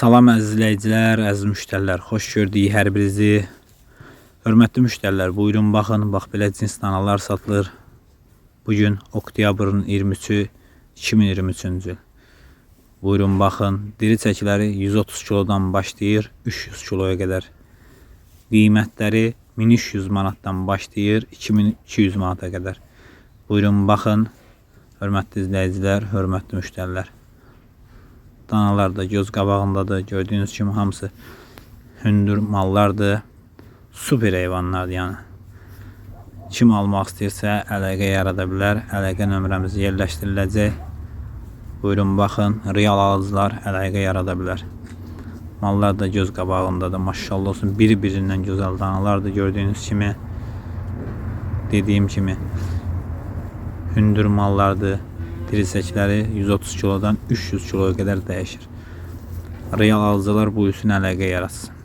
Salam əziz izləyicilər, əziz müştərilər. Xoş gördük hər birinizi. Hörmətli müştərilər, buyurun baxın, bax belə cins danalar satılır. Bu gün oktyabrın 23-ü 2023-cü il. Buyurun baxın, diri çəkiləri 130 kilodan başlayır 300 kiloya qədər. Qiymətləri 1300 manatdan başlayır 2200 manata qədər. Buyurun baxın, hörmətli izləyicilər, hörmətli müştərilər. Danalar da göz qabağındadır. Gördüyünüz kimi hamısı hündür mallardır. Super heyvanlardır yəni. Kim almaq istəyirsə əlaqə yarada bilər. Əlaqə nömrəmiz yerləşdiriləcək. Buyurun baxın, real alıcılar əlaqə yarada bilər. Mallar da göz qabağındadır. Maşallah olsun. Bir-birindən gözəl danalardır gördüyünüz kimi. Dediyim kimi hündür mallardır. Dirsəkləri 130 kilodan 300 kiloya qədər dəyişir. Real alıcılar bu üçün əlaqə yaratsın.